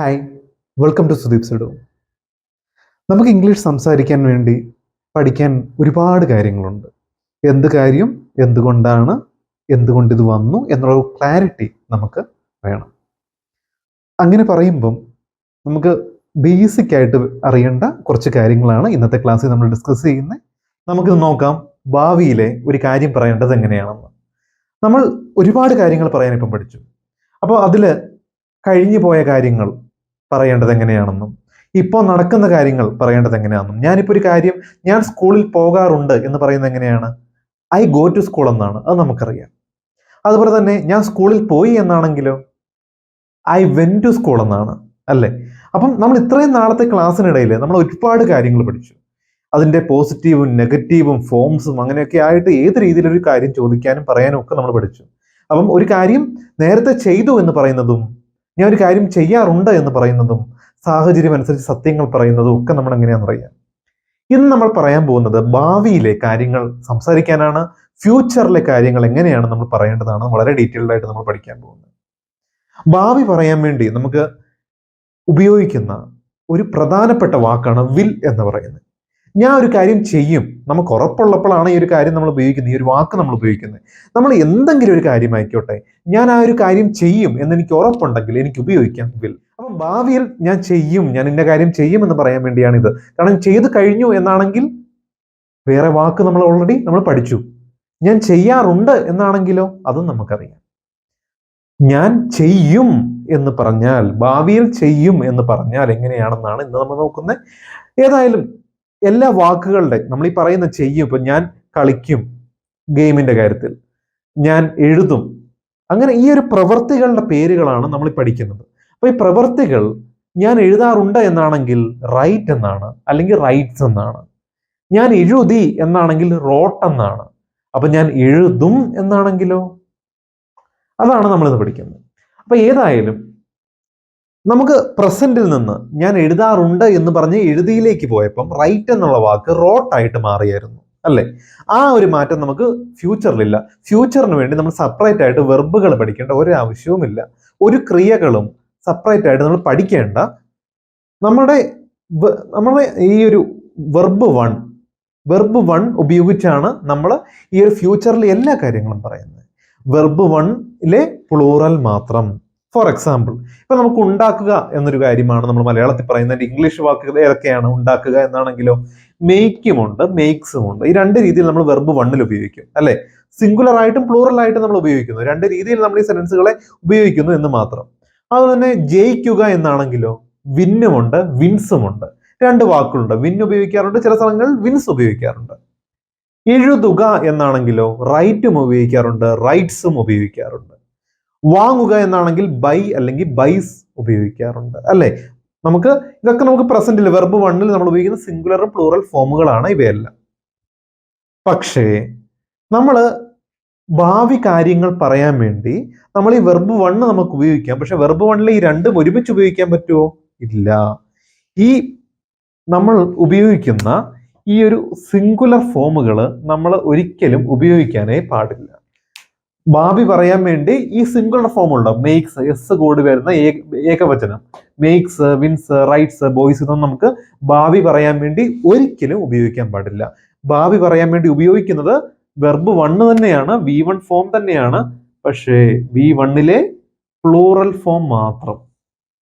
Hi welcome to Sudeep സുഡു നമുക്ക് English സംസാരിക്കാൻ വേണ്ടി പഠിക്കാൻ ഒരുപാട് കാര്യങ്ങളുണ്ട്. എന്ത് കാര്യം എന്തുകൊണ്ടാണ് എന്തുകൊണ്ട് ഇത് വന്നു എന്നുള്ള ക്ലാരിറ്റി നമുക്ക് വേണം. അങ്ങനെ പറയുമ്പം നമുക്ക് ബേസിക് ആയിട്ട് അറിയേണ്ട കുറച്ച് കാര്യങ്ങളാണ് ഇന്നത്തെ ക്ലാസ്സിൽ നമ്മൾ ഡിസ്കസ് ചെയ്യുന്നത് നമുക്കിത് നോക്കാം ഭാവിയിലെ ഒരു കാര്യം പറയേണ്ടത് എങ്ങനെയാണെന്ന്. നമ്മൾ ഒരുപാട് കാര്യങ്ങൾ പറയാൻ ഇപ്പം പഠിച്ചു. അപ്പോൾ അതിൽ കഴിഞ്ഞു പോയ കാര്യങ്ങൾ പറയേണ്ടത് എങ്ങനെയാണെന്നും ഇപ്പോൾ നടക്കുന്ന കാര്യങ്ങൾ പറയേണ്ടത് എങ്ങനെയാണെന്നും. ഞാനിപ്പോൾ ഒരു കാര്യം ഞാൻ സ്കൂളിൽ പോകാറുണ്ട് എന്ന് പറയുന്നത് എങ്ങനെയാണ്? ഐ ഗോ ടു സ്കൂൾ എന്നാണ്. അത് നമുക്കറിയാം. അതുപോലെ തന്നെ ഞാൻ സ്കൂളിൽ പോയി എന്നാണെങ്കിലോ? ഐ വെൻ ടു സ്കൂൾ എന്നാണ്. അല്ലേ? അപ്പം നമ്മൾ ഇത്രയും നാളത്തെ ക്ലാസ്സിനിടയിൽ നമ്മൾ ഒരുപാട് കാര്യങ്ങൾ പഠിച്ചു. അതിന്റെ പോസിറ്റീവും നെഗറ്റീവും ഫോംസും അങ്ങനെയൊക്കെ ആയിട്ട് ഏത് രീതിയിലൊരു കാര്യം ചോദിക്കാനും പറയാനും ഒക്കെ നമ്മൾ പഠിച്ചു. അപ്പം ഒരു കാര്യം നേരത്തെ ചെയ്തു എന്ന് പറയുന്നതും ഞാൻ ഒരു കാര്യം ചെയ്യാറുണ്ട് എന്ന് പറയുന്നതും സാഹചര്യം അനുസരിച്ച് സത്യങ്ങൾ പറയുന്നതും ഒക്കെ നമ്മൾ എങ്ങനെയാണെന്ന് അറിയാം. ഇന്ന് നമ്മൾ പറയാൻ പോകുന്നത് ഭാവിയിലെ കാര്യങ്ങൾ സംസാരിക്കാനാണ് ഫ്യൂച്ചറിലെ കാര്യങ്ങൾ എങ്ങനെയാണ് നമ്മൾ പറയേണ്ടതാണ് വളരെ ഡീറ്റെയിൽഡ് ആയിട്ട് നമ്മൾ പഠിക്കാൻ പോകുന്നത്. ഭാവി പറയാൻ വേണ്ടി നമുക്ക് ഉപയോഗിക്കുന്ന ഒരു പ്രധാനപ്പെട്ട വാക്കാണ് വിൽ എന്ന് പറയുന്നത്. ഞാൻ ഒരു കാര്യം ചെയ്യും. നമുക്ക് ഉറപ്പുള്ളപ്പോഴാണ് ഈ ഒരു കാര്യം നമ്മൾ ഉപയോഗിക്കുന്നത്. ഈ ഒരു വാക്ക് നമ്മൾ ഉപയോഗിക്കുന്നത്. നമ്മൾ എന്തെങ്കിലും ഒരു കാര്യമായിക്കോട്ടെ ഞാൻ ആ ഒരു കാര്യം ചെയ്യും എന്ന് എനിക്ക് ഉറപ്പുണ്ടെങ്കിൽ എനിക്ക് ഉപയോഗിക്കാം വിൽ അപ്പം ഭാവിയിൽ ഞാൻ ചെയ്യും. ഞാൻ ഇന്ന കാര്യം ചെയ്യും എന്ന് പറയാൻ വേണ്ടിയാണ് ഇത് കാരണം ചെയ്തു കഴിഞ്ഞു എന്നാണെങ്കിൽ വേറെ വാക്ക് നമ്മൾ ഓൾറെഡി നമ്മൾ പഠിച്ചു. ഞാൻ ചെയ്യാറുണ്ട് എന്നാണെങ്കിലോ അതും നമുക്കറിയാം. ഞാൻ ചെയ്യും എന്ന് പറഞ്ഞാൽ ഭാവിയിൽ ചെയ്യും എന്ന് പറഞ്ഞാൽ എങ്ങനെയാണെന്നാണ് ഇന്ന് നമ്മൾ നോക്കുന്നത്. ഏതായാലും എല്ലാ വാക്കുകളുടെ നമ്മൾ ഈ പറയുന്ന ചെയ്യും ഇപ്പൊ ഞാൻ കളിക്കും ഗെയിമിന്റെ കാര്യത്തിൽ. ഞാൻ എഴുതും. അങ്ങനെ ഈ ഒരു പ്രവൃത്തികളുടെ പേരുകളാണ് നമ്മൾ പഠിക്കുന്നത്. അപ്പൊ ഈ പ്രവൃത്തികൾ ഞാൻ എഴുതാറുണ്ട് എന്നാണെങ്കിൽ റൈറ്റ് എന്നാണ് അല്ലെങ്കിൽ റൈറ്റ്സ് എന്നാണ്. ഞാൻ എഴുതി എന്നാണെങ്കിൽ റോട്ട് എന്നാണ്. അപ്പൊ ഞാൻ എഴുതും എന്നാണെങ്കിലോ? അതാണ് നമ്മളിത് പഠിക്കുന്നത്. അപ്പൊ ഏതായാലും നമുക്ക് പ്രസന്റിൽ നിന്ന് ഞാൻ എഴുതാറുണ്ട് എന്ന് പറഞ്ഞ് എഴുതിയിലേക്ക് പോയപ്പം റൈറ്റ് എന്നുള്ള വാക്ക് റോട്ടായിട്ട് മാറിയായിരുന്നു അല്ലേ? ആ ഒരു മാറ്റം നമുക്ക് ഫ്യൂച്ചറിലില്ല ഫ്യൂച്ചറിന് വേണ്ടി നമ്മൾ സെപ്പറേറ്റ് ആയിട്ട് വെർബുകൾ പഠിക്കേണ്ട ഒരു ആവശ്യവുമില്ല ഒരു ക്രിയകളും സെപ്പറേറ്റ് ആയിട്ട് നമ്മൾ പഠിക്കേണ്ട നമ്മുടെ നമ്മുടെ ഈ ഒരു വെർബ് വൺ വെർബ് വൺ ഉപയോഗിച്ചാണ് നമ്മൾ ഈ ഒരു ഫ്യൂച്ചറിലെ എല്ലാ കാര്യങ്ങളും പറയുന്നത്. വെർബ് വണ്ണിലെ പ്ലൂറൽ മാത്രം. ഫോർ എക്സാമ്പിൾ ഇപ്പൊ നമുക്ക് ഉണ്ടാക്കുക എന്നൊരു കാര്യമാണ് നമ്മൾ മലയാളത്തിൽ പറയുന്നത്. ഇംഗ്ലീഷ് വാക്കുകൾ ഏതൊക്കെയാണ് ഉണ്ടാക്കുക എന്നാണെങ്കിലോ മേക്കും ഉണ്ട് മേക്സും ഉണ്ട്. ഈ രണ്ട് രീതിയിൽ നമ്മൾ വെർബ് വണ്ണിൽ ഉപയോഗിക്കും അല്ലെ? സിംഗുലർ ആയിട്ടും പ്ലൂറൽ ആയിട്ടും നമ്മൾ ഉപയോഗിക്കുന്നു. രണ്ട് രീതിയിൽ നമ്മൾ ഈ സെന്റൻസുകളെ ഉപയോഗിക്കുന്നു എന്ന് മാത്രം. അതുപോലെ തന്നെ ജയിക്കുക എന്നാണെങ്കിലോ വിന്നുമുണ്ട് വിൻസുമുണ്ട് രണ്ട് വാക്കുകളുണ്ട്. വിൻ ഉപയോഗിക്കാറുണ്ട്. ചില സ്ഥലങ്ങളിൽ വിൻസ് ഉപയോഗിക്കാറുണ്ട്. എഴുതുക എന്നാണെങ്കിലോ റൈറ്റും ഉപയോഗിക്കാറുണ്ട് റൈറ്റ്സും ഉപയോഗിക്കാറുണ്ട്. വാങ്ങുക എന്നാണെങ്കിൽ ബൈ അല്ലെങ്കിൽ ബൈസ് ഉപയോഗിക്കാറുണ്ട് അല്ലേ? നമുക്ക് ഇതൊക്കെ നമുക്ക് പ്രസന്റിൽ വെർബ് വണ്ണിൽ നമ്മൾ ഉപയോഗിക്കുന്ന സിംഗുലർ പ്ലൂറൽ ഫോമുകളാണ് ഇവയെല്ലാം. പക്ഷേ നമ്മൾ ഭാവി കാര്യങ്ങൾ പറയാൻ വേണ്ടി നമ്മൾ ഈ വെർബ് വണ്ണ് നമുക്ക് ഉപയോഗിക്കാം. പക്ഷെ വെർബ് വണ്ണിൽ ഈ രണ്ടും ഒരുമിച്ച് ഉപയോഗിക്കാൻ പറ്റുമോ ഇല്ല. ഈ നമ്മൾ ഉപയോഗിക്കുന്ന ഈ ഒരു സിംഗുലർ ഫോമുകൾ നമ്മൾ ഒരിക്കലും ഉപയോഗിക്കാനേ പാടില്ല. ഭാവി പറയാൻ വേണ്ടി ഈ സിംഗുലർ ഫോം ഉണ്ട്? മേക്സ് എസ് കൂടി വരുന്ന ഏകവചനം. മേക്സ് വിൻസ് റൈറ്റ്സ് ബോയ്സ് ഇതൊന്നും നമുക്ക് ഭാവി പറയാൻ വേണ്ടി ഒരിക്കലും ഉപയോഗിക്കാൻ പാടില്ല. ഭാവി പറയാൻ വേണ്ടി ഉപയോഗിക്കുന്നത് വെർബ് വണ്ണ് തന്നെയാണ് വി വൺ ഫോം തന്നെയാണ്. പക്ഷേ വി വണ്ണിലെ പ്ലൂറൽ ഫോം മാത്രം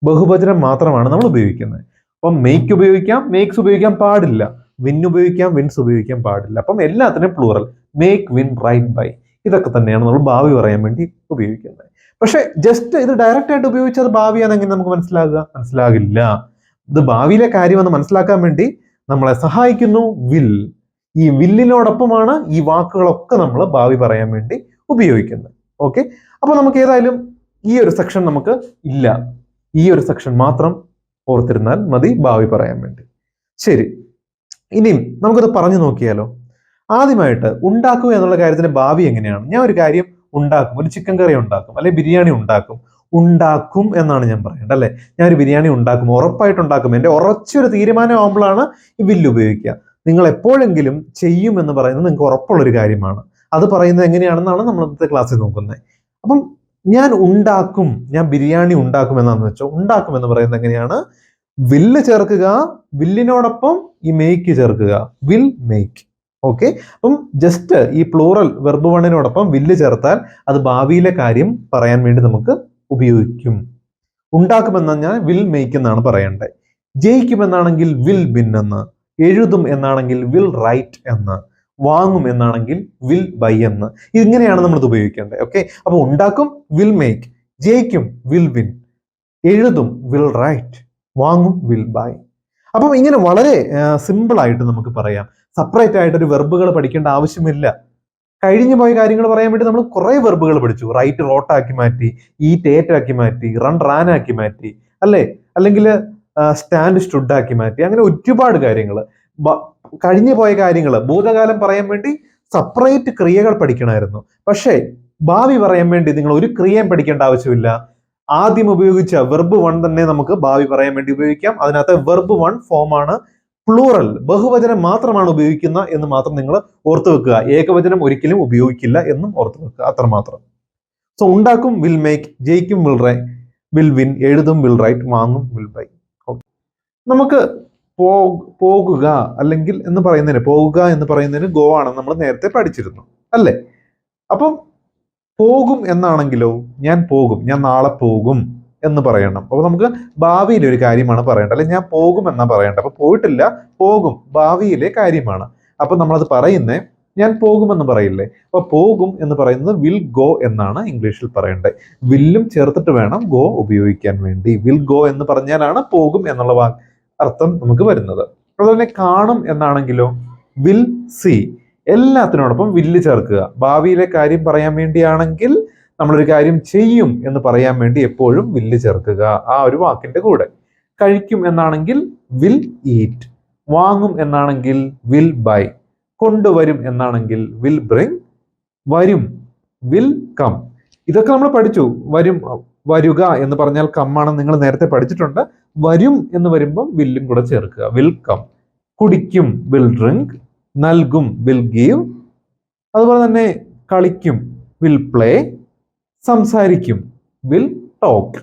ബഹുവചനം മാത്രമാണ് നമ്മൾ ഉപയോഗിക്കുന്നത്. അപ്പം മേക്ക് ഉപയോഗിക്കാം മേക്സ് ഉപയോഗിക്കാൻ പാടില്ല. വിൻ ഉപയോഗിക്കാം വിൻസ് ഉപയോഗിക്കാൻ പാടില്ല. അപ്പം എല്ലാത്തിനും plural make win write buy ഇതൊക്കെ തന്നെയാണ് നമ്മൾ ഭാവി പറയാൻ വേണ്ടി ഉപയോഗിക്കുന്നത്. പക്ഷെ ജസ്റ്റ് ഇത് ഡയറക്റ്റ് ആയിട്ട് ഉപയോഗിച്ചത് ഭാവിയാണെങ്കിൽ നമുക്ക് മനസ്സിലാകുക? മനസ്സിലാകില്ല. ഇത് ഭാവിയിലെ കാര്യമെന്ന് മനസ്സിലാക്കാൻ വേണ്ടി നമ്മളെ സഹായിക്കുന്നു വിൽ ഈ വില്ലിനോടൊപ്പമാണ് ഈ വാക്കുകളൊക്കെ നമ്മൾ ഭാവി പറയാൻ വേണ്ടി ഉപയോഗിക്കുന്നത്. ഓക്കെ അപ്പൊ നമുക്ക് ഏതായാലും ഈ ഒരു സെക്ഷൻ നമുക്ക് ഇല്ല. ഈ ഒരു സെക്ഷൻ മാത്രം ഓർത്തിരുന്നാൽ മതി ഭാവി പറയാൻ വേണ്ടി. ശരി. ഇനിയും നമുക്കത് പറഞ്ഞു നോക്കിയാലോ? ആദ്യമായിട്ട് ഉണ്ടാക്കുക എന്നുള്ള കാര്യത്തിന്റെ ഭാവി എങ്ങനെയാണ്? ഞാൻ ഒരു കാര്യം ഉണ്ടാക്കും ഒരു ചിക്കൻ കറി ഉണ്ടാക്കും അല്ലെങ്കിൽ ബിരിയാണി ഉണ്ടാക്കും ഉണ്ടാക്കും എന്നാണ് ഞാൻ പറയേണ്ടത് അല്ലെ? ഞാൻ ഒരു ബിരിയാണി ഉണ്ടാക്കും ഉറപ്പായിട്ട് ഉണ്ടാക്കും. എന്റെ ഉറച്ചൊരു തീരുമാനമാകുമ്പോഴാണ് ഈ വില്ല് ഉപയോഗിക്കുക. നിങ്ങൾ എപ്പോഴെങ്കിലും ചെയ്യും എന്ന് പറയുന്നത് നിങ്ങൾക്ക് ഉറപ്പുള്ളൊരു കാര്യമാണ്. അത് പറയുന്നത് എങ്ങനെയാണെന്നാണ് നമ്മൾ ഇന്നത്തെ ക്ലാസ്സിൽ നോക്കുന്നത്. അപ്പം ഞാൻ ഉണ്ടാക്കും ഞാൻ ബിരിയാണി ഉണ്ടാക്കും എന്നാന്ന് വെച്ചോ ഉണ്ടാക്കും എന്ന് പറയുന്നത് എങ്ങനെയാണ്? വില്ല് ചേർക്കുക വില്ലിനോടൊപ്പം ഈ മേക്ക് ചേർക്കുക വിൽ മേക്ക് ഓക്കെ അപ്പം ജസ്റ്റ് ഈ പ്ലൂറൽ വെർബ് വണ്ണിനോടൊപ്പം വില്ല് ചേർത്താൽ അത് ഭാവിയിലെ കാര്യം പറയാൻ വേണ്ടി നമുക്ക് ഉപയോഗിക്കും. ഉണ്ടാക്കുമെന്ന് ഞാൻ വിൽ മേക്ക് എന്നാണ് പറയേണ്ടത്. ജയിക്കുമെന്നാണെങ്കിൽ വിൽ ബിൻ എന്ന് എഴുതും എന്നാണെങ്കിൽ വിൽ റൈറ്റ് എന്ന് വാങ്ങും എന്നാണെങ്കിൽ വിൽ ബൈ എന്ന്. ഇങ്ങനെയാണ് ഇത് ഉപയോഗിക്കേണ്ടത്. ഓക്കെ അപ്പൊ ഉണ്ടാക്കും വിൽ മേക്ക് ജയിക്കും വിൽ വിൻ എഴുതും വിൽ റൈറ്റ് വാങ്ങും വിൽ ബൈ അപ്പം ഇങ്ങനെ വളരെ സിമ്പിൾ ആയിട്ട് നമുക്ക് പറയാം. സെപ്പറേറ്റ് ആയിട്ട് ഒരു വെർബുകൾ പഠിക്കേണ്ട ആവശ്യമില്ല. കഴിഞ്ഞു പോയ കാര്യങ്ങൾ പറയാൻ വേണ്ടി നമ്മൾ കുറെ വെർബുകൾ പഠിച്ചു. റൈറ്റ് റോട്ടാക്കി മാറ്റി ഈറ്റ് ഏറ്റ് ആക്കി മാറ്റി റൺ റാൻ ആക്കി മാറ്റി അല്ലേ? അല്ലെങ്കിൽ സ്റ്റാൻഡ് സ്റ്റുഡ് ആക്കി മാറ്റി അങ്ങനെ ഒരുപാട് കാര്യങ്ങൾ. കഴിഞ്ഞു പോയ കാര്യങ്ങൾ ഭൂതകാലം പറയാൻ വേണ്ടി സെപ്പറേറ്റ് ക്രിയകൾ പഠിക്കണമായിരുന്നു. പക്ഷേ ഭാവി പറയാൻ വേണ്ടി നിങ്ങൾ ഒരു ക്രിയയും പഠിക്കേണ്ട ആവശ്യമില്ല. ആദ്യം ഉപയോഗിച്ച വെർബ് വൺ തന്നെ നമുക്ക് ഭാവി പറയാൻ വേണ്ടി ഉപയോഗിക്കാം. അതിനകത്ത് വെർബ് വൺ ഫോമാണ് പ്ലൂറൽ ബഹുവചനം മാത്രമാണ് ഉപയോഗിക്കുന്ന എന്ന് മാത്രം നിങ്ങൾ ഓർത്തു വെക്കുക. ഏകവചനം ഒരിക്കലും ഉപയോഗിക്കില്ല എന്നും ഓർത്തു വെക്കുക. അത്രമാത്രം. സോ ഉണ്ടാക്കും വിൽ മേക്ക് ജയിക്കും വിൽ റൈ വിൽ വിൻ എഴുതും വിൽ റൈറ്റ് വാങ്ങും വിൽ ബൈ നമുക്ക് പോകുക അല്ലെങ്കിൽ എന്ന് പറയുന്നതിന് പോകുക എന്ന് പറയുന്നതിന് ഗോ ആണെന്ന് നമ്മൾ നേരത്തെ പഠിച്ചിരുന്നു. അല്ലേ? അപ്പം പോകും എന്നാണെങ്കിലോ ഞാൻ പോകും ഞാൻ നാളെ പോകും. എന്ന് പറയണം. അപ്പൊ നമുക്ക് ഭാവിയിലെ ഒരു കാര്യമാണ് പറയേണ്ടത്. അല്ലെങ്കിൽ ഞാൻ പോകും എന്നാ പറയേണ്ടത്. അപ്പൊ പോയിട്ടില്ല പോകും. ഭാവിയിലെ കാര്യമാണ്. അപ്പൊ നമ്മളത് പറയുന്നേ ഞാൻ പോകുമെന്ന് പറയില്ലേ? അപ്പൊ പോകും എന്ന് പറയുന്നത് വിൽ ഗോ എന്നാണ് ഇംഗ്ലീഷിൽ പറയേണ്ടത്. വില്ലും ചേർത്തിട്ട് വേണം ഗോ ഉപയോഗിക്കാൻ വേണ്ടി. വിൽ ഗോ എന്ന് പറഞ്ഞാലാണ് പോകും എന്നുള്ള വാക്ക് അർത്ഥം നമുക്ക് വരുന്നത്. അതുപോലെ കാണും എന്നാണെങ്കിലോ വിൽ സി എല്ലാത്തിനോടൊപ്പം വില്ല് ചേർക്കുക. ഭാവിയിലെ കാര്യം പറയാൻ വേണ്ടിയാണെങ്കിൽ നമ്മളൊരു കാര്യം ചെയ്യും എന്ന് പറയാൻ വേണ്ടി എപ്പോഴും വില്ല് ചേർക്കുക. ആ ഒരു വാക്കിന്റെ കൂടെ. കഴിക്കും എന്നാണെങ്കിൽ വിൽ ഈറ്റ് വാങ്ങും എന്നാണെങ്കിൽ വിൽ ബൈ കൊണ്ടുവരും എന്നാണെങ്കിൽ വിൽ ബ്രിങ് വരും വിൽ കം ഇതൊക്കെ നമ്മൾ പഠിച്ചു. വരും വരുക എന്ന് പറഞ്ഞാൽ കമ്മാണെന്ന് നിങ്ങൾ നേരത്തെ പഠിച്ചിട്ടുണ്ട്. വരും എന്ന് വരുമ്പം വില്ലും കൂടെ ചേർക്കുക. വിൽ കം കുടിക്കും വിൽ ഡ്രിങ്ക് നൽകും വിൽ ഗീവ് അതുപോലെ തന്നെ കളിക്കും വിൽ പ്ലേ സംസാരിക്കും. വിൽ ടോക്ക്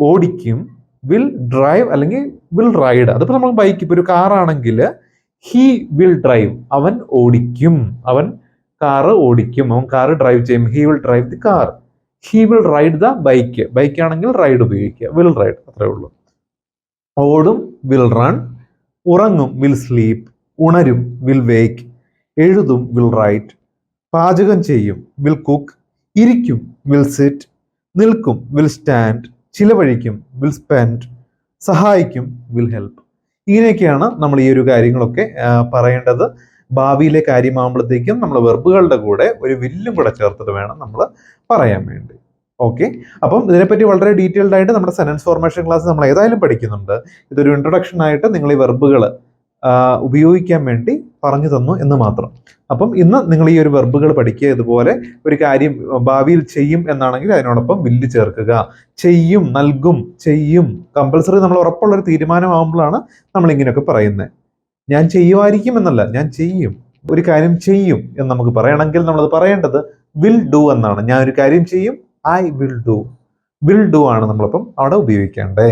ഓടിക്കും. വിൽ ഡ്രൈവ് അല്ലെങ്കിൽ വിൽ റൈഡ് അതിപ്പോൾ നമ്മൾ ബൈക്ക് ഇപ്പോൾ ഒരു കാറാണെങ്കിൽ ഹി വിൽ ഡ്രൈവ് അവൻ ഓടിക്കും. അവൻ കാറ് ഓടിക്കും. അവൻ കാറ് ഡ്രൈവ് ചെയ്യും. He will drive the car he will ride the bike bike ആണെങ്കിൽ റൈഡ് ഉപയോഗിക്കുക. വിൽ റൈഡ് അത്രേ ഉള്ളൂ. ഓടും. വിൽ റൺ ഉറങ്ങും. വിൽ സ്ലീപ്പ് ഉണരും. വിൽ വേക്ക് എഴുതും. വിൽ റൈറ്റ് പാചകം ചെയ്യും. വിൽ കുക്ക് ഇരിക്കും. വിൽ സിറ്റ് നിൽക്കും വിൽ സ്റ്റാൻഡ് ചിലവഴിക്കും വിൽ സ്പെൻഡ് സഹായിക്കും വിൽ ഹെൽപ്പ് ഇങ്ങനെയൊക്കെയാണ് നമ്മൾ ഈ ഒരു കാര്യങ്ങളൊക്കെ പറയേണ്ടത്. ഭാവിയിലെ കാര്യമാകുമ്പോഴത്തേക്കും നമ്മൾ വെർബുകളുടെ കൂടെ ഒരു വില്ലും കൂടെ ചേർത്തിട്ട് വേണം നമ്മൾ പറയാൻ വേണ്ടി. ഓക്കെ അപ്പം ഇതിനെപ്പറ്റി വളരെ ഡീറ്റെയിൽഡ് ആയിട്ട് നമ്മുടെ സെനൻസ് ഫോർമേഷൻ ക്ലാസ് നമ്മൾ ഏതായാലും പഠിക്കുന്നുണ്ട്. ഇതൊരു ഇൻട്രൊഡക്ഷൻ ആയിട്ട് നിങ്ങൾ ഈ വെർബുകൾ ഉപയോഗിക്കാൻ വേണ്ടി പറഞ്ഞു തന്നു എന്ന് മാത്രം. അപ്പം ഇന്ന് നിങ്ങൾ ഈ ഒരു വെർബുകൾ പഠിക്കുക ഇതുപോലെ ഒരു കാര്യം ഭാവിയിൽ ചെയ്യും എന്നാണെങ്കിൽ അതിനോടൊപ്പം വില്ല് ചേർക്കുക. ചെയ്യും നൽകും ചെയ്യും. കമ്പൽസറി നമ്മൾ ഉറപ്പുള്ളൊരു തീരുമാനമാകുമ്പോഴാണ് നമ്മൾ ഇങ്ങനെയൊക്കെ പറയുന്നത്. ഞാൻ ചെയ്യുമായിരിക്കും എന്നല്ല ഞാൻ ചെയ്യും. ഒരു കാര്യം ചെയ്യും എന്ന് നമുക്ക് പറയണമെങ്കിൽ നമ്മളത് പറയേണ്ടത് വിൽ ഡു എന്നാണ്. ഞാൻ ഒരു കാര്യം ചെയ്യും I will do will do ആണ് നമ്മളിപ്പം അവിടെ ഉപയോഗിക്കേണ്ടേ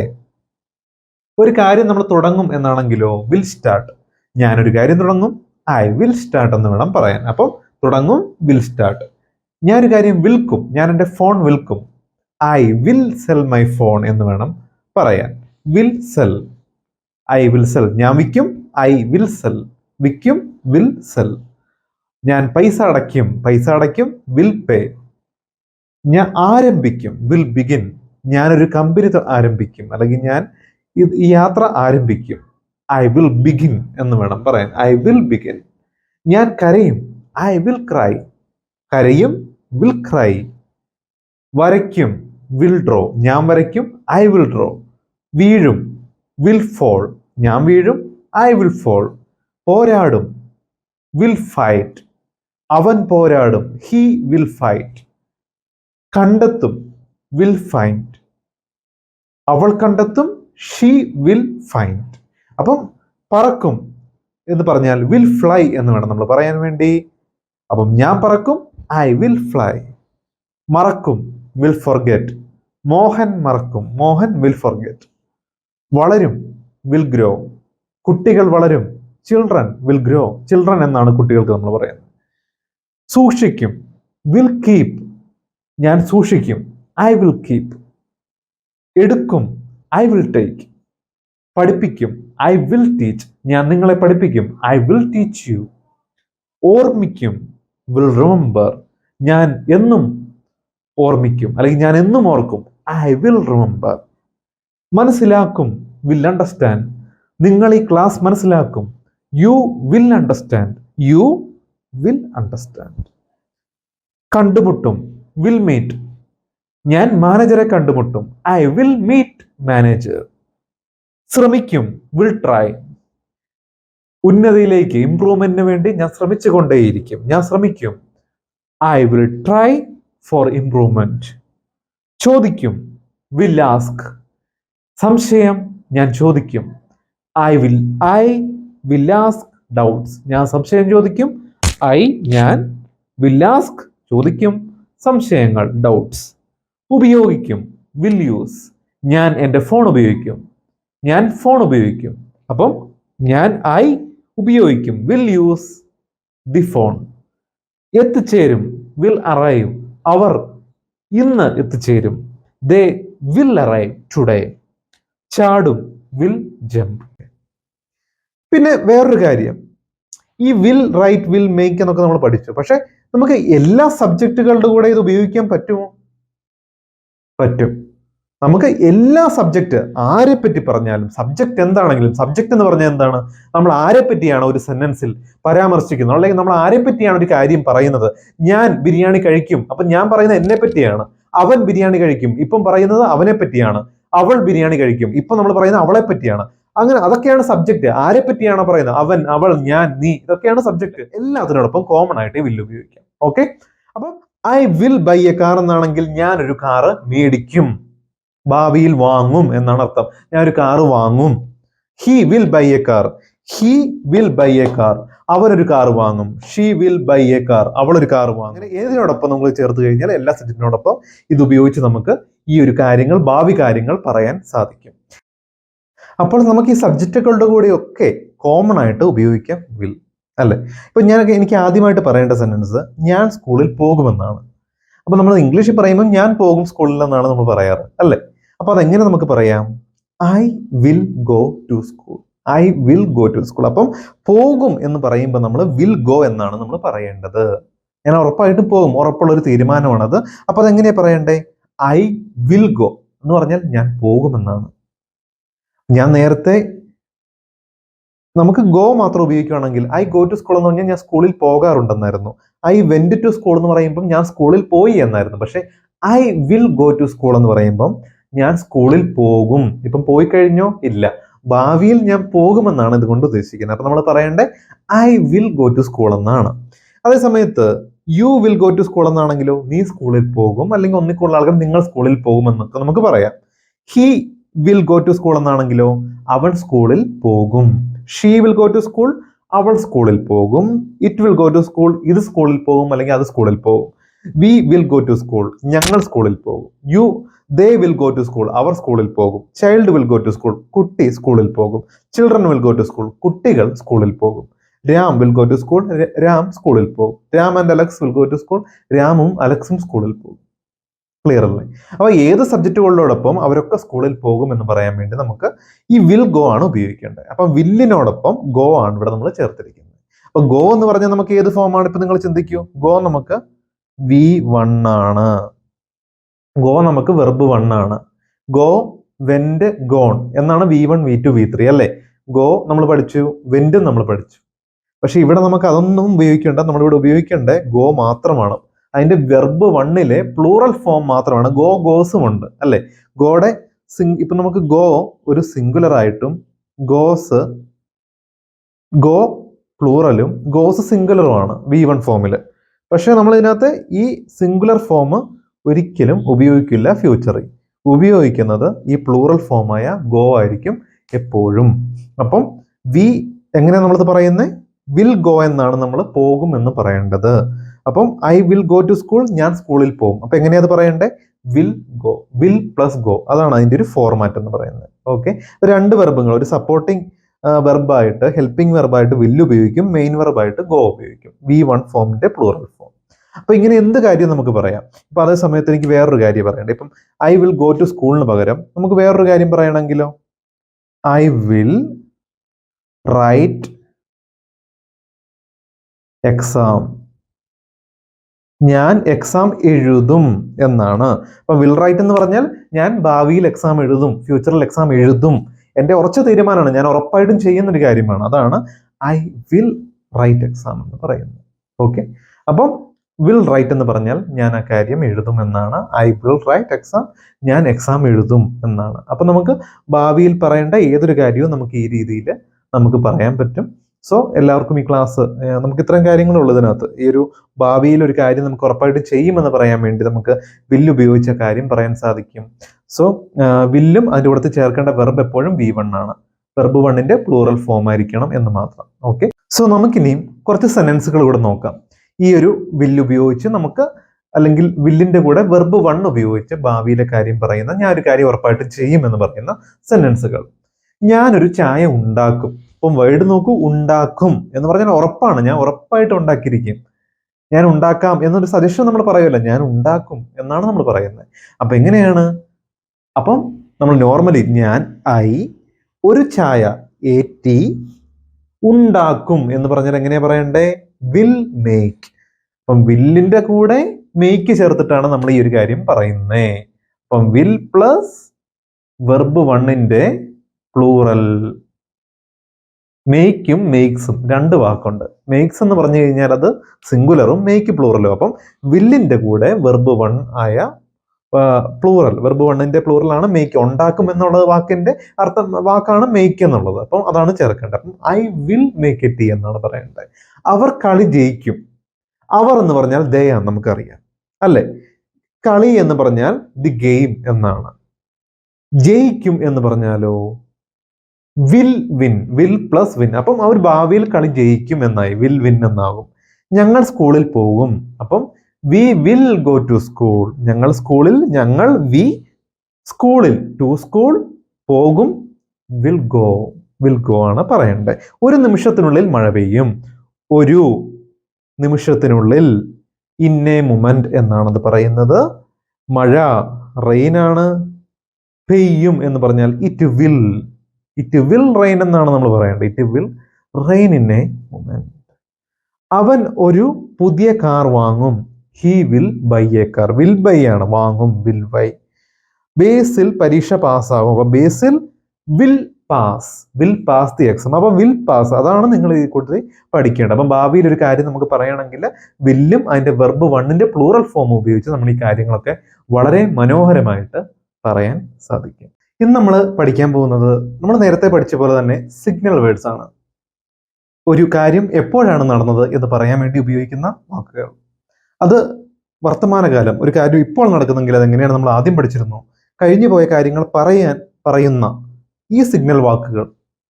ഒരു കാര്യം നമ്മൾ തുടങ്ങും എന്നാണെങ്കിലോ വിൽ സ്റ്റാർട്ട് ഞാനൊരു കാര്യം തുടങ്ങും ഐ വിൽ സ്റ്റാർട്ട് എന്ന് വേണം പറയാൻ. അപ്പോൾ തുടങ്ങും വിൽ സ്റ്റാർട്ട് ഞാനൊരു കാര്യം വിൽക്കും ഞാൻ എന്റെ ഫോൺ വിൽക്കും. I will sell my phone എന്ന് വേണം പറയാൻ. Will sell I will sell ഞാൻ വിൽക്കും ഐ വിൽ സെൽ വിൽക്കും വിൽ സെൽ ഞാൻ പൈസ അടയ്ക്കും പൈസ അടയ്ക്കും വിൽ പേ ഞാൻ ആരംഭിക്കും വിൽ ബിഗിൻ ഞാനൊരു കമ്പനി ആരംഭിക്കും. അല്ലെങ്കിൽ ഞാൻ ഈ യാത്ര ആരംഭിക്കും. ഐ വിൽ ബിഗിൻ എന്ന് വേണം പറയാൻ. ഐ വിൽ ബിഗിൻ ഞാൻ കരയും. ഐ വിൽ ക്രൈ കരയും. വിൽ ക്രൈ വരയ്ക്കും. വിൽ ഡ്രോ ഞാൻ വരയ്ക്കും. ഐ വിൽ ഡ്രോ വീഴും. വിൽ ഫോൾ ഞാൻ വീഴും. ഐ വിൽ ഫോൾ പോരാടും. വിൽ ഫൈറ്റ് അവൻ പോരാടും. ഹി വിൽ ഫൈറ്റ് കണ്ടെത്തും. വിൽ ഫൈൻഡ് അവൾ കണ്ടെത്തും. ഷീ വിൽ ഫൈൻഡ് അപ്പം പറക്കും എന്ന് പറഞ്ഞാൽ വിൽ ഫ്ലൈ എന്ന് വേണം നമ്മൾ പറയാൻ വേണ്ടി. അപ്പം ഞാൻ പറക്കും ഐ വിൽ ഫ്ലൈ മറക്കും വിൽ ഫോർഗെറ്റ് മോഹൻ മറക്കും മോഹൻ വിൽ ഫോർഗെറ്റ് വളരും വിൽ ഗ്രോ കുട്ടികൾ വളരും ചിൽഡ്രൻ വിൽ ഗ്രോ ചിൽഡ്രൻ എന്നാണ് കുട്ടികൾക്ക് നമ്മൾ പറയുന്നത്. സൂക്ഷിക്കും വിൽ കീപ് ഞാൻ സൂക്ഷിക്കും ഐ വിൽ കീപ് എടുക്കും ഐ വിൽ ടേക്ക് പഠിപ്പിക്കും. ഐ വിൽ ടീച്ച് ഞാൻ നിങ്ങളെ പഠിപ്പിക്കും. ഐ വിൽ ടീച്ച് യു ഓർമ്മിക്കും. വിൽ റിമെമ്പർ ഞാൻ എന്നും ഓർമ്മിക്കും. അല്ലെങ്കിൽ ഞാൻ എന്നും ഓർക്കും. ഐ വിൽ റിമെമ്പർ മനസ്സിലാക്കും. വിൽ അണ്ടർസ്റ്റാൻഡ് നിങ്ങൾ ഈ ക്ലാസ് മനസ്സിലാക്കും. You will understand you will understand കണ്ടുമുട്ടും. Will meet ഞാൻ മാനേജറെ കണ്ടുമുട്ടും. ഐ വിൽ മീറ്റ് മാനേജർ ശ്രമിക്കും വിൽ ട്രൈ ഉന്നതിയിലേക്ക് ഇംപ്രൂവ്മെന്റിന് വേണ്ടി ഞാൻ ശ്രമിച്ചുകൊണ്ടേയിരിക്കും. ഞാൻ ശ്രമിക്കും. I will try for improvement ചോദിക്കും. വിൽ ആസ്ക് സംശയം ഞാൻ ചോദിക്കും. I will I will ask doubts ഞാൻ സംശയം ചോദിക്കും. ഐ ഞാൻ വിൽ ആസ്ക് ചോദിക്കും. സംശയങ്ങൾ ഡൗട്ട്സ് ഉപയോഗിക്കും. വിൽ യൂസ് ഞാൻ എന്റെ ഫോൺ ഉപയോഗിക്കും. ഞാൻ ഫോൺ ഉപയോഗിക്കും. അപ്പം ഞാൻ ഐ ഉപയോഗിക്കും. വിൽ യൂസ് ദി ഫോൺ എത്തിച്ചേരും. വിൽ അറൈവ് അവർ ഇന്ന് എത്തിച്ചേരും. ദേ വിൽ അറൈവ് ടുഡേ ചാടും. വിൽ ജംപ് പിന്നെ വേറൊരു കാര്യം. ഈ വിൽ റൈറ്റ് വിൽ മേക്ക് എന്നൊക്കെ നമ്മൾ പഠിച്ചു. പക്ഷെ നമുക്ക് എല്ലാ സബ്ജക്റ്റുകളുടെ കൂടെ ഇത് ഉപയോഗിക്കാൻ പറ്റുമോ? പറ്റും. നമുക്ക് എല്ലാ സബ്ജക്റ്റ് ആരെ പറ്റി പറഞ്ഞാലും സബ്ജക്റ്റ് എന്താണെങ്കിലും സബ്ജക്റ്റ് എന്ന് പറഞ്ഞാൽ എന്താണ്? നമ്മൾ ആരെ പറ്റിയാണ് ഒരു സെന്റൻസിൽ പരാമർശിക്കുന്നത്? അല്ലെങ്കിൽ നമ്മൾ ആരെ പറ്റിയാണ് ഒരു കാര്യം പറയുന്നത്? ഞാൻ ബിരിയാണി കഴിക്കും. അപ്പൊ ഞാൻ പറയുന്നത് എന്നെ പറ്റിയാണ് അവൻ ബിരിയാണി കഴിക്കും. ഇപ്പം പറയുന്നത് അവനെ പറ്റിയാണ് അവൾ ബിരിയാണി കഴിക്കും. ഇപ്പൊ നമ്മൾ പറയുന്നത് അവളെ പറ്റിയാണ് അങ്ങനെ അതൊക്കെയാണ് സബ്ജക്റ്റ് ആരെ പറ്റിയാണ് പറയുന്നത്? അവൻ അവൾ ഞാൻ നീ ഇതൊക്കെയാണ് സബ്ജക്റ്റ് എല്ലാത്തിനോടൊപ്പം കോമൺ ആയിട്ട് വില്ല് ഉപയോഗിക്കാം. ഓക്കെ അപ്പം I will buy a car എന്നാണെങ്കിൽ ഞാൻ ഒരു കാറ് മേടിക്കും. ഭാവിയിൽ വാങ്ങും എന്നാണ് അർത്ഥം. ഞാൻ ഒരു കാറ് വാങ്ങും. He will buy a car he will buy a car അവരൊരു കാർ വാങ്ങും. She will buy a car അവൾ ഒരു കാർ വാങ്ങും. അങ്ങനെ ഏതിനോടൊപ്പം നമ്മൾ ചേർത്ത് കഴിഞ്ഞാൽ എല്ലാ സബ്ജക്റ്റിനോടൊപ്പം ഇത് ഉപയോഗിച്ച് നമുക്ക് ഈ ഒരു കാര്യങ്ങൾ ഭാവി കാര്യങ്ങൾ പറയാൻ സാധിക്കും. അപ്പോൾ നമുക്ക് ഈ സബ്ജക്റ്റുകളുടെ കൂടെ ഒക്കെ കോമൺ ആയിട്ട് ഉപയോഗിക്കാം വിൽ അല്ലേ? ഇപ്പൊ ഞാൻ എനിക്ക് ആദ്യമായിട്ട് പറയേണ്ട സെന്റൻസ് ഞാൻ സ്കൂളിൽ പോകുമെന്നാണ്. അപ്പൊ നമ്മൾ ഇംഗ്ലീഷിൽ പറയുമ്പോൾ ഞാൻ പോകും സ്കൂളിൽ എന്നാണ് നമ്മൾ പറയാറ്. അല്ലേ? അപ്പൊ അതെങ്ങനെ നമുക്ക് പറയാം? I will go to school I will go to school അപ്പം പോകും എന്ന് പറയുമ്പോൾ നമ്മൾ വിൽ ഗോ എന്നാണ് നമ്മൾ പറയേണ്ടത്. ഞാൻ ഉറപ്പായിട്ടും പോകും. ഉറപ്പുള്ള ഒരു തീരുമാനമാണത് അപ്പൊ അതെങ്ങനെയാ പറയണ്ടേ? ഐ വിൽ ഗോ എന്ന് പറഞ്ഞാൽ ഞാൻ പോകുമെന്നാണ്. ഞാൻ നേരത്തെ നമുക്ക് ഗോ മാത്രം ഉപയോഗിക്കുകയാണെങ്കിൽ ഐ ഗോ ടു സ്കൂൾ എന്ന് പറഞ്ഞാൽ ഞാൻ സ്കൂളിൽ പോകാറുണ്ടെന്നായിരുന്നു. ഐ വെന്റ് ടു സ്കൂൾ എന്ന് പറയുമ്പം ഞാൻ സ്കൂളിൽ പോയി എന്നായിരുന്നു. പക്ഷേ I will go to school എന്ന് പറയുമ്പം ഞാൻ സ്കൂളിൽ പോകും. ഇപ്പം പോയി കഴിഞ്ഞോ? ഇല്ല. ഭാവിയിൽ ഞാൻ പോകുമെന്നാണ് ഇതുകൊണ്ട് ഉദ്ദേശിക്കുന്നത്. അപ്പൊ നമ്മൾ പറയേണ്ടേ I will go to school എന്നാണ്. അതേ സമയത്ത് you will go to school എന്നാണെങ്കിലോ നീ സ്കൂളിൽ പോകും. അല്ലെങ്കിൽ ഒന്നിക്കുള്ള ആൾക്കാർ നിങ്ങൾ സ്കൂളിൽ പോകുമെന്നൊക്കെ നമുക്ക് പറയാം. He will go to school എന്നാണെങ്കിലോ അവൻ സ്കൂളിൽ പോകും. She will go to school അവൾ സ്കൂളിൽ പോകും. It will go to school ഇത് സ്കൂളിൽ പോകും. അല്ലെങ്കിൽ അത് സ്കൂളിൽ പോകും. We will go to school ഞങ്ങൾ സ്കൂളിൽ പോകും. You they will go to school അവർ സ്കൂളിൽ പോകും. Child will go to school കുട്ടി സ്കൂളിൽ പോകും. Children will go to school കുട്ടികൾ സ്കൂളിൽ പോകും. Ram will go to school Ram സ്കൂളിൽ പോകും. Ram and Alex will go to school രാമും അലക്സും സ്കൂളിൽ പോകും. ക്ലിയർ അല്ലേ? അപ്പൊ ഏത് സബ്ജക്റ്റുകളോടൊപ്പം അവരൊക്കെ സ്കൂളിൽ പോകും എന്ന് പറയാൻ വേണ്ടി നമുക്ക് ഈ വിൽ ഗോ ആണ് ഉപയോഗിക്കേണ്ടത്. അപ്പൊ വില്ലിനോടൊപ്പം ഗോ ആണ് ഇവിടെ നമ്മൾ ചേർത്തിരിക്കുന്നത്. അപ്പൊ ഗോ എന്ന് പറഞ്ഞാൽ നമുക്ക് ഏത് ഫോമാണ് ഇപ്പൊ നിങ്ങൾ ചിന്തിക്കൂ. ഗോ നമുക്ക് വി വൺ ആണ് ഗോ നമുക്ക് വെർബ് വൺ ആണ് ഗോ വെന്റ് ഗോൺ എന്നാണ് V one V two V three അല്ലേ? ഗോ നമ്മൾ പഠിച്ചു വെന്റും നമ്മൾ പഠിച്ചു. പക്ഷെ ഇവിടെ നമുക്ക് അതൊന്നും ഉപയോഗിക്കേണ്ട നമ്മളിവിടെ ഉപയോഗിക്കേണ്ട ഗോ മാത്രമാണ്. അതിന്റെ വെർബ് വണ്ണിലെ പ്ലൂറൽ ഫോം മാത്രമാണ്. ഗോ ഗോസും ഉണ്ട് അല്ലെ? ഗോടെ സിംഗ് ഇപ്പൊ നമുക്ക് ഗോ ഒരു സിംഗുലർ ആയിട്ടും ഗോസ് ഗോ പ്ലൂറലും ഗോസ് സിംഗുലറുമാണ് വി വൺ ഫോമിൽ പക്ഷെ നമ്മൾ ഇതിനകത്ത് ഈ സിംഗുലർ ഫോം ഒരിക്കലും ഉപയോഗിക്കില്ല ഫ്യൂച്ചറിൽ ഉപയോഗിക്കുന്നത് ഈ പ്ലൂറൽ ഫോമായ ഗോ ആയിരിക്കും എപ്പോഴും. അപ്പം വി എങ്ങനെയാണ് നമ്മളത് പറയുന്നത് വിൽ ഗോ എന്നാണ് നമ്മൾ പോകും എന്ന് പറയേണ്ടത്. അപ്പം I will go to school ഞാൻ സ്കൂളിൽ പോകും. അപ്പൊ എങ്ങനെയാ അത് will go will plus go അതാണ് അതിന്റെ ഒരു ഫോർമാറ്റ് എന്ന് പറയുന്നത്. ഓക്കെ രണ്ട് വെർബുകൾ ഒരു സപ്പോർട്ടിങ് വെർബായിട്ട് ഹെൽപ്പിംഗ് വെർബായിട്ട് വില്ല് ഉപയോഗിക്കും മെയിൻ വെർബായിട്ട് ഗോ ഉപയോഗിക്കും. വി വൺ ഫോമിന്റെ പ്ലൂറൽ ഫോം അപ്പൊ ഇങ്ങനെ എന്ത് കാര്യം നമുക്ക് പറയാം? ഇപ്പൊ അതേ സമയത്ത് എനിക്ക് വേറൊരു കാര്യം പറയണ്ടേ. ഇപ്പം ഐ വിൽ ഗോ ടു സ്കൂളിന് പകരം നമുക്ക് വേറൊരു കാര്യം പറയണമെങ്കിലോ? ഐ വിൽ റൈറ്റ് എക്സാം ഞാൻ എക്സാം എഴുതും എന്നാണ്. അപ്പൊ വിൽ റൈറ്റ് എന്ന് പറഞ്ഞാൽ ഞാൻ ഭാവിയിൽ എക്സാം എഴുതും ഫ്യൂച്ചറിൽ എക്സാം എഴുതും എന്റെ ഉറച്ച തീരുമാനമാണ്. ഞാൻ ഉറപ്പായിട്ടും ചെയ്യുന്നൊരു കാര്യമാണ്. അതാണ് ഐ വിൽ റൈറ്റ് എക്സാം എന്ന് പറയുന്നത്. ഓക്കെ അപ്പം വിൽ റൈറ്റ് എന്ന് പറഞ്ഞാൽ ഞാൻ ആ കാര്യം എഴുതും എന്നാണ്. ഐ വിൽ റൈറ്റ് എക്സാം ഞാൻ എക്സാം എഴുതും എന്നാണ്. അപ്പം നമുക്ക് ഭാവിയിൽ പറയേണ്ട ഏതൊരു കാര്യവും നമുക്ക് ഈ രീതിയിൽ നമുക്ക് പറയാൻ പറ്റും. സോ എല്ലാവർക്കും ഈ ക്ലാസ് നമുക്ക് ഇത്രയും കാര്യങ്ങളുള്ളൂ ഇതിനകത്ത്. ഈ ഒരു ഭാവിയിൽ ഒരു കാര്യം നമുക്ക് ഉറപ്പായിട്ട് ചെയ്യുമെന്ന് പറയാൻ വേണ്ടി നമുക്ക് വില്ല് ഉപയോഗിച്ച കാര്യം പറയാൻ സാധിക്കും. സോ വില്ലും അതിന്റെ കൂടെ ചേർക്കേണ്ട വെർബ് എപ്പോഴും വി വൺ ആണ്. വെർബ് വണ്ണിന്റെ പ്ലൂറൽ ഫോം ആയിരിക്കണം എന്ന് മാത്രം. ഓക്കെ സോ നമുക്കിനിയും കുറച്ച് സെന്റൻസുകൾ കൂടെ നോക്കാം. ഈ ഒരു വില്ല് ഉപയോഗിച്ച് നമുക്ക് അല്ലെങ്കിൽ വില്ലിന്റെ കൂടെ വെർബ് വൺ ഉപയോഗിച്ച് ഭാവിയിലെ കാര്യം പറയുന്ന ഞാൻ ഒരു കാര്യം ഉറപ്പായിട്ട് ചെയ്യുമെന്ന് പറയുന്ന സെന്റൻസുകൾ ഞാനൊരു ചായ ഉണ്ടാക്കും. അപ്പം വേർഡ് നോക്കൂ ഉണ്ടാക്കും എന്ന് പറഞ്ഞാൽ ഉറപ്പാണ്. ഞാൻ ഉറപ്പായിട്ട് ഉണ്ടാക്കിയിരിക്കും. ഞാൻ ഉണ്ടാക്കാം എന്നൊരു സജഷൻ നമ്മൾ പറയുമല്ലോ ഞാൻ ഉണ്ടാക്കും എന്നാണ് നമ്മൾ പറയുന്നത്. അപ്പൊ എങ്ങനെയാണ്? അപ്പം നമ്മൾ നോർമലി ഞാൻ ഐ ഒരു ചായ എ ടി ഉണ്ടാക്കും എന്ന് പറഞ്ഞാൽ എങ്ങനെയാ പറയണ്ടേ? വിൽ മേക്ക് അപ്പം വില്ലിന്റെ കൂടെ മേക്ക് ചേർത്തിട്ടാണ് നമ്മൾ ഈ ഒരു കാര്യം പറയുന്നത് അപ്പം വിൽ പ്ലസ് വെർബ് വണ്ണിന്റെ പ്ലൂറൽ മേക്കും മേക്സും രണ്ട് വാക്കുണ്ട്. മേക്സ് എന്ന് പറഞ്ഞു കഴിഞ്ഞാൽ അത് സിംഗുലറും മേക്ക് പ്ലൂറലും. അപ്പം വില്ലിന്റെ കൂടെ വെർബ് വൺ ആയ പ്ലൂറൽ വെർബ് വണ്ണിന്റെ പ്ലൂറൽ ആണ് മേക്ക് ഉണ്ടാക്കും എന്നുള്ള വാക്കിന്റെ അർത്ഥം വാക്കാണ് മേക്ക് എന്നുള്ളത്. അപ്പം അതാണ് ചേർക്കേണ്ടത്. അപ്പം I will make it tea എന്നാണ് പറയേണ്ടത്. അവർ കളി ജയിക്കും. അവർ എന്ന് പറഞ്ഞാൽ ദയാണ് നമുക്കറിയാം. അല്ലെ? കളി എന്ന് പറഞ്ഞാൽ ദി ഗെയിം എന്നാണ്. ജയിക്കും എന്ന് പറഞ്ഞാലോ? Will win will plus win. അപ്പം അവർ ഭാവിയിൽ കളി ജയിക്കും എന്നായി വിൽ വിൻ എന്നാകും ഞങ്ങൾ സ്കൂളിൽ പോകും. അപ്പം we will go to school. ഞങ്ങൾ സ്കൂളിൽ ഞങ്ങൾ വി സ്കൂളിൽ. ടു സ്കൂൾ പോകും വിൽ ഗോ വിൽ ഗോ ആണ് പറയേണ്ടത് ഒരു നിമിഷത്തിനുള്ളിൽ മഴ പെയ്യും. ഒരു നിമിഷത്തിനുള്ളിൽ ഇന്നേ മുമെന്റ് എന്നാണത് പറയുന്നത്. മഴ റെയിനാണ് പെയ്യും എന്ന് പറഞ്ഞാൽ it will it will rain എന്നാണ് നമ്മൾ പറയേണ്ടത്. It will rain in a moment അവൻ ഒരു പുതിയ കാർ വാങ്ങും. He will buy a car will buy ആണ്. വാങ്ങും. വിൽ ബൈ ബേസിൽ പരീക്ഷ പാസ്സാകും അപ്പൊ Basil will pass will pass the exam അപ്പൊ വിൽ പാസ് അതാണ് നിങ്ങൾ ഈ കൂട്ടത്തിൽ പഠിക്കേണ്ടത്. അപ്പം ഭാവിയിൽ ഒരു കാര്യം നമുക്ക് പറയുകയാണെങ്കിൽ വില്ലും അതിന്റെ വെർബ് വണ്ണിന്റെ പ്ലൂറൽ ഫോം ഉപയോഗിച്ച് നമ്മൾ ഈ കാര്യങ്ങളൊക്കെ വളരെ മനോഹരമായിട്ട് പറയാൻ സാധിക്കും. ഇന്ന് നമ്മൾ പഠിക്കാൻ പോകുന്നത് നമ്മൾ നേരത്തെ പഠിച്ച പോലെ തന്നെ സിഗ്നൽ വേർഡ്സ് ആണ്. ഒരു കാര്യം എപ്പോഴാണ് നടന്നത് എന്ന് പറയാൻ വേണ്ടി ഉപയോഗിക്കുന്ന വാക്കുകൾ. അത് വർത്തമാനകാലം ഒരു കാര്യം ഇപ്പോൾ നടക്കുന്നെങ്കിൽ അത് എങ്ങനെയാണ് നമ്മൾ ആദ്യം പഠിച്ചിരുന്നു? കഴിഞ്ഞു പോയ കാര്യങ്ങൾ പറയാൻ പറയുന്ന ഈ സിഗ്നൽ വാക്കുകൾ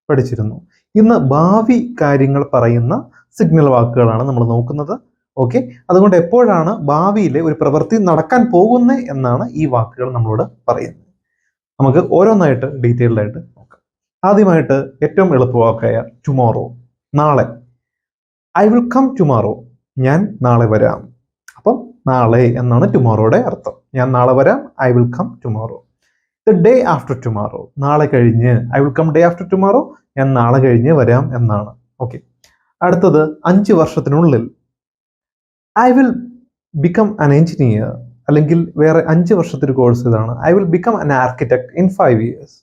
പഠിച്ചിരുന്നു. ഇന്ന് ഭാവി കാര്യങ്ങൾ പറയുന്ന സിഗ്നൽ വാക്കുകളാണ് നമ്മൾ നോക്കുന്നത്. ഓക്കെ അതുകൊണ്ട് എപ്പോഴാണ് ഭാവിയിലെ ഒരു പ്രവൃത്തി നടക്കാൻ പോകുന്നത് എന്നാണ് ഈ വാക്കുകൾ നമ്മളോട് പറയുന്നത്. നമുക്ക് ഓരോന്നായിട്ട് ഡീറ്റെയിൽഡ് ആയിട്ട് നോക്കാം. ആദ്യമായിട്ട് ഏറ്റവും എളുപ്പവാക്കായ ടുമോറോ നാളെ. ഐ വിൽ കം ടുമോറോ ഞാൻ നാളെ വരാം. അപ്പം നാളെ എന്നാണ് ടുമോറോയുടെ അർത്ഥം. ഞാൻ നാളെ വരാം. I will come tomorrow the day after tomorrow നാളെ കഴിഞ്ഞ്. I will come day after tomorrow ഞാൻ നാളെ കഴിഞ്ഞ് വരാം എന്നാണ്. ഓക്കെ അടുത്തത് അഞ്ച് വർഷത്തിനുള്ളിൽ. I will become an engineer അല്ലെങ്കിൽ വേറെ അഞ്ച് വർഷത്തെ ഒരു കോഴ്സ് ഇതാണ്. I will become an architect in five years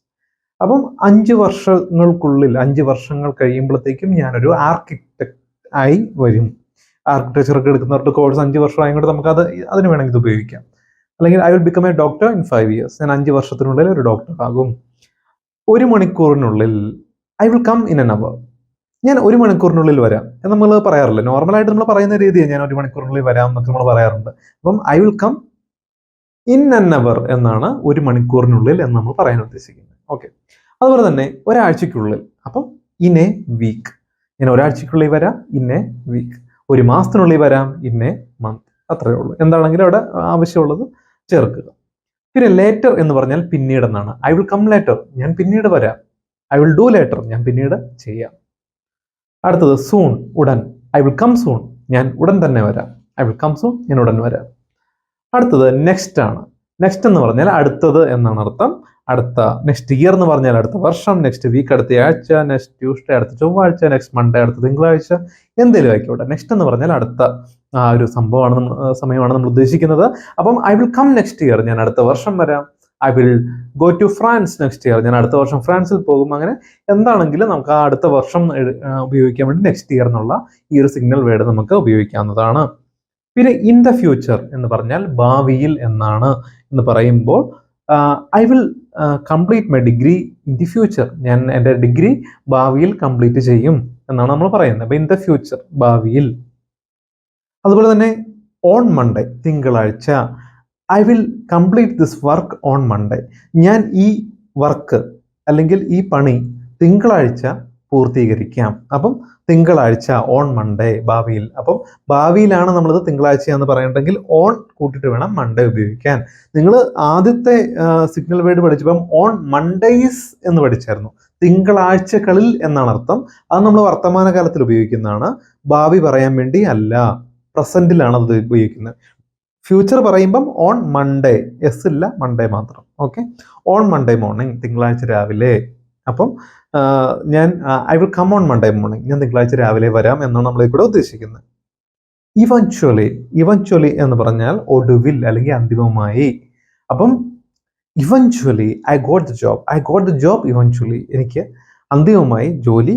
അപ്പം അഞ്ച് വർഷങ്ങൾക്കുള്ളിൽ അഞ്ച് വർഷങ്ങൾ കഴിയുമ്പോഴത്തേക്കും ഞാനൊരു ആർക്കിടെക്ട് ആയി വരും. ആർക്കിടെക്ചർ ഒക്കെ എടുക്കുന്നവരുടെ കോഴ്സ് അഞ്ച് വർഷം ആയതുകൊണ്ട് നമുക്ക് അത് അതിന് വേണമെങ്കിൽ ഇത് ഉപയോഗിക്കാം. അല്ലെങ്കിൽ I will become a doctor in five years ഞാൻ അഞ്ച് വർഷത്തിനുള്ളിൽ ഒരു ഡോക്ടർ ആകും. ഒരു മണിക്കൂറിനുള്ളിൽ I will come in an hour ഞാൻ ഒരു മണിക്കൂറിനുള്ളിൽ വരാം. എന്ന് നമ്മൾ പറയാറില്ല? നോർമലായിട്ട് നമ്മൾ പറയുന്ന രീതിയാണ് ഞാൻ ഒരു മണിക്കൂറിനുള്ളിൽ വരാം എന്നൊക്കെ നമ്മൾ പറയാറുണ്ട്. അപ്പം ഐ വിൽ കം ഇൻ അൻ അവർ എന്നാണ് ഒരു മണിക്കൂറിനുള്ളിൽ എന്ന് നമ്മൾ പറയാൻ ഉദ്ദേശിക്കുന്നത്. ഓക്കെ അതുപോലെ തന്നെ ഒരാഴ്ചക്കുള്ളിൽ അപ്പം ഇൻ എ വീക്ക് ഇങ്ങനെ ഒരാഴ്ചക്കുള്ളിൽ വരാം ഇൻ എ വീക്ക് ഒരു മാസത്തിനുള്ളിൽ വരാം ഇൻ എ മന്ത് അത്രയേ ഉള്ളൂ. എന്താണെങ്കിലും അവിടെ ആവശ്യമുള്ളത് ചേർക്കുക. പിന്നെ ലേറ്റർ എന്ന് പറഞ്ഞാൽ പിന്നീട് എന്നാണ് ഐ വിൽ കം ലേറ്റർ ഞാൻ പിന്നീട് വരാം. ഐ വിൽ ഡു ലേറ്റർ ഞാൻ പിന്നീട് ചെയ്യാം. അടുത്തത് സൂൺ ഉടൻ. ഐ വിൽ കം സൂൺ ഞാൻ ഉടൻ തന്നെ വരാം. ഐ വിൽ കം സൂൺ ഞാൻ ഉടൻ വരാം. അടുത്തത് നെക്സ്റ്റ് ആണ്. നെക്സ്റ്റ് എന്ന് പറഞ്ഞാൽ അടുത്തത് എന്നാണ് അർത്ഥം. അടുത്ത നെക്സ്റ്റ് ഇയർ എന്ന് പറഞ്ഞാൽ അടുത്ത വർഷം നെക്സ്റ്റ് വീക്ക് അടുത്ത ആഴ്ച നെക്സ്റ്റ് ട്യൂസ്ഡേ അടുത്ത ചൊവ്വാഴ്ച നെക്സ്റ്റ് മൺഡേ അടുത്ത തിങ്കളാഴ്ച എന്തെങ്കിലും ആയിക്കോട്ടെ. നെക്സ്റ്റ് എന്ന് പറഞ്ഞാൽ അടുത്ത ആ ഒരു സംഭവമാണ് സമയമാണ് നമ്മൾ ഉദ്ദേശിക്കുന്നത്. അപ്പം I will come next year ഞാൻ അടുത്ത വർഷം വരാം. I will go to France next year ഞാൻ അടുത്ത വർഷം ഫ്രാൻസിൽ പോകും. അങ്ങനെ എന്താണെങ്കിലും നമുക്ക് ആ അടുത്ത വർഷം ഉപയോഗിക്കാൻ വേണ്ടി നെക്സ്റ്റ് ഇയർ എന്നുള്ള ഈ ഒരു സിഗ്നൽ വേർഡ് നമുക്ക് ഉപയോഗിക്കാവുന്നതാണ്. പിന്നെ ഇൻ ദ ഫ്യൂച്ചർ എന്ന് പറഞ്ഞാൽ ഭാവിയിൽ എന്നാണ് എന്ന് പറയുമ്പോൾ I will complete my degree in the future ഞാൻ എന്റെ ഡിഗ്രി ഭാവിയിൽ കംപ്ലീറ്റ് ചെയ്യും എന്നാണ് നമ്മൾ പറയുന്നത്. അപ്പൊ ഇൻ ദ ഫ്യൂച്ചർ ഭാവിയിൽ. അതുപോലെ തന്നെ ഓൺ മൺഡേ തിങ്കളാഴ്ച I will complete this work on Monday ഞാൻ ഈ വർക്ക് അല്ലെങ്കിൽ ഈ പണി തിങ്കളാഴ്ച പൂർത്തീകരിക്കാം. അപ്പം തിങ്കളാഴ്ച ഓൺ മൺഡേ ഭാവിയിൽ. അപ്പം ഭാവിയിലാണ് നമ്മളത് തിങ്കളാഴ്ച എന്ന് പറയണ്ടെങ്കിൽ ഓൺ കൂട്ടിയിട്ട് വേണം മൺഡേ ഉപയോഗിക്കാൻ. നിങ്ങൾ ആദ്യത്തെ സിഗ്നൽ വേർഡ് പഠിച്ചപ്പം ഓൺ മൺഡേയ്സ് എന്ന് പഠിച്ചായിരുന്നു. തിങ്കളാഴ്ചകളിൽ എന്നാണ് അർത്ഥം. അത് നമ്മൾ വർത്തമാനകാലത്തിൽ ഉപയോഗിക്കുന്നതാണ്. ഭാവി പറയാൻ വേണ്ടി അല്ല പ്രസന്റിലാണ് അത് ഉപയോഗിക്കുന്നത്. ഫ്യൂച്ചർ പറയുമ്പം ഓൺ മൺഡേ എസ് ഇല്ല മൺഡേ മാത്രം. ഓക്കെ ഓൺ മൺഡേ മോർണിംഗ് തിങ്കളാഴ്ച രാവിലെ. അപ്പം ഞാൻ I will come on Monday morning ഞാൻ തിങ്കളാഴ്ച രാവിലെ വരാം എന്നാണ് നമ്മൾ ഇവിടെ ഉദ്ദേശിക്കുന്നത്. ഇവൻച്വലി ഇവൻച്വലി എന്ന് പറഞ്ഞാൽ ഒടുവിൽ അല്ലെങ്കിൽ അന്തിമമായി. അപ്പം eventually I got the job I got the job eventually എനിക്ക് അന്തിമമായി ജോലി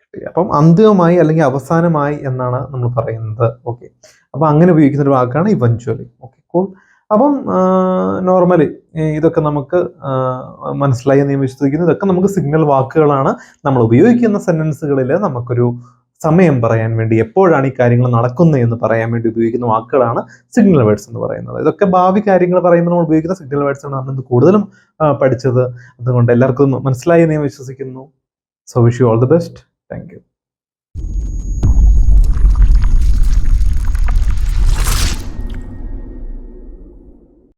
കിട്ടി. അപ്പം അന്തിമമായി അല്ലെങ്കിൽ അവസാനമായി എന്നാണ് നമ്മൾ പറയുന്നത്. ഓക്കെ അപ്പം അങ്ങനെ ഉപയോഗിക്കുന്ന ഒരു വാക്കാണ് ഇവൻച്വലി ഓക്കെ അപ്പം നോർമലി ഇതൊക്കെ നമുക്ക് മനസ്സിലായി എന്ന് വിശ്വസിക്കുന്നു. ഇതൊക്കെ നമുക്ക് സിഗ്നൽ വാക്കുകളാണ് നമ്മൾ ഉപയോഗിക്കുന്ന സെന്റൻസുകളിൽ നമുക്കൊരു സമയം പറയാൻ വേണ്ടി എപ്പോഴാണ് ഈ കാര്യങ്ങൾ നടക്കുന്നത് എന്ന് പറയാൻ വേണ്ടി ഉപയോഗിക്കുന്ന വാക്കുകളാണ് സിഗ്നൽ വേർഡ്സ് എന്ന് പറയുന്നത്. ഇതൊക്കെ ഭാവി കാര്യങ്ങൾ പറയുമ്പോൾ നമ്മൾ ഉപയോഗിക്കുന്ന സിഗ്നൽ വേർഡ്സ് ആണ് നമ്മൾ ഇന്ന് കൂടുതലും പഠിച്ചത്. അതുകൊണ്ട് എല്ലാവർക്കും മനസ്സിലായി എന്ന് വിശ്വസിക്കുന്നു. So wish you all the best thank you